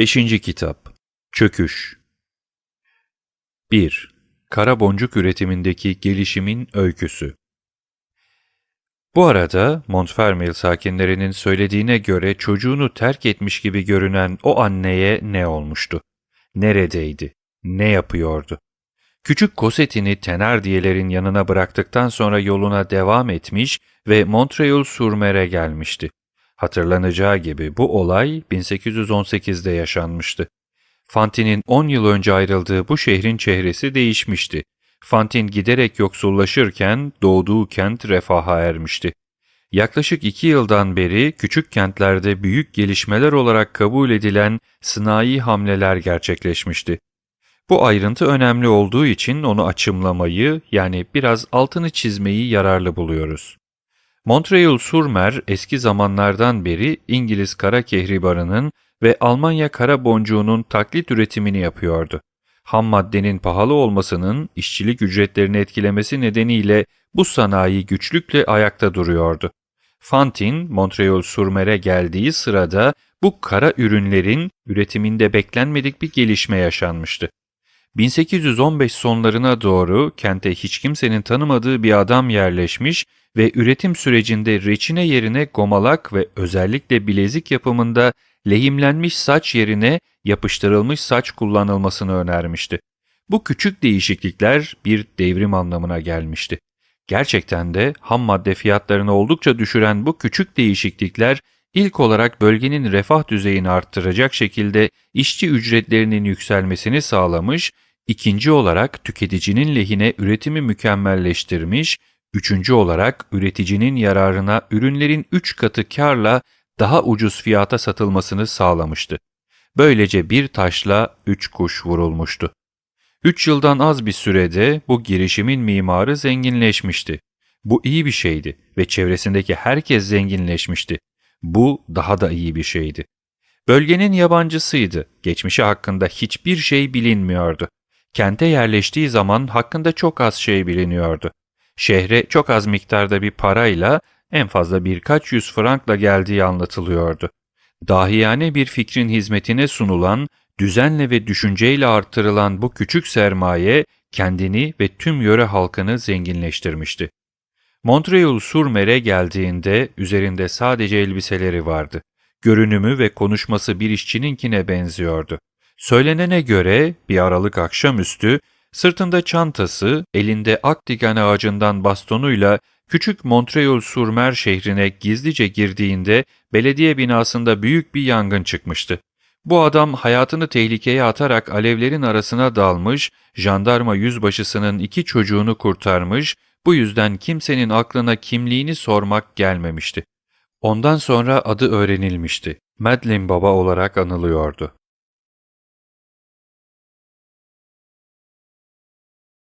5. Kitap Çöküş 1. Kara boncuk üretimindeki gelişimin öyküsü Bu arada Montfermeil sakinlerinin söylediğine göre çocuğunu terk etmiş gibi görünen o anneye ne olmuştu? Neredeydi? Ne yapıyordu? Küçük Cosette'ini Tenardier'lerin yanına bıraktıktan sonra yoluna devam etmiş ve Montreal-sur-Mer'e gelmişti. Hatırlanacağı gibi bu olay 1818'de yaşanmıştı. Fantin'in 10 yıl önce ayrıldığı bu şehrin çehresi değişmişti. Fantin giderek yoksullaşırken doğduğu kent refaha ermişti. Yaklaşık iki yıldan beri küçük kentlerde büyük gelişmeler olarak kabul edilen sınai hamleler gerçekleşmişti. Bu ayrıntı önemli olduğu için onu açımlamayı yani biraz altını çizmeyi yararlı buluyoruz. Montreal-sur-Mer eski zamanlardan beri İngiliz kara kehribarının ve Almanya kara boncuğunun taklit üretimini yapıyordu. Ham maddenin pahalı olmasının işçilik ücretlerini etkilemesi nedeniyle bu sanayi güçlükle ayakta duruyordu. Fantin, Montreal-sur-Mer'e geldiği sırada bu kara ürünlerin üretiminde beklenmedik bir gelişme yaşanmıştı. 1815 sonlarına doğru kente hiç kimsenin tanımadığı bir adam yerleşmiş ve üretim sürecinde reçine yerine gomalak ve özellikle bilezik yapımında lehimlenmiş saç yerine yapıştırılmış saç kullanılmasını önermişti. Bu küçük değişiklikler bir devrim anlamına gelmişti. Gerçekten de ham madde fiyatlarını oldukça düşüren bu küçük değişiklikler ilk olarak bölgenin refah düzeyini arttıracak şekilde işçi ücretlerinin yükselmesini sağlamış, ikinci olarak tüketicinin lehine üretimi mükemmelleştirmiş, üçüncü olarak üreticinin yararına ürünlerin üç katı karla daha ucuz fiyata satılmasını sağlamıştı. Böylece bir taşla üç kuş vurulmuştu. Üç yıldan az bir sürede bu girişimin mimarı zenginleşmişti. Bu iyi bir şeydi ve çevresindeki herkes zenginleşmişti. Bu daha da iyi bir şeydi. Bölgenin yabancısıydı. Geçmişi hakkında hiçbir şey bilinmiyordu. Kente yerleştiği zaman hakkında çok az şey biliniyordu. Şehre çok az miktarda bir parayla en fazla birkaç yüz frankla geldiği anlatılıyordu. Dahiyane bir fikrin hizmetine sunulan, düzenle ve düşünceyle artırılan bu küçük sermaye kendini ve tüm yöre halkını zenginleştirmişti. Montreal-sur-Mer'e geldiğinde üzerinde sadece elbiseleri vardı. Görünümü ve konuşması bir işçininkine benziyordu. Söylenene göre bir aralık akşamüstü sırtında çantası, elinde aktigan ağacından bastonuyla küçük Montreal-sur-Mer şehrine gizlice girdiğinde belediye binasında büyük bir yangın çıkmıştı. Bu adam hayatını tehlikeye atarak alevlerin arasına dalmış, jandarma yüzbaşısının iki çocuğunu kurtarmış, bu yüzden kimsenin aklına kimliğini sormak gelmemişti. Ondan sonra adı öğrenilmişti. Madeline Baba olarak anılıyordu.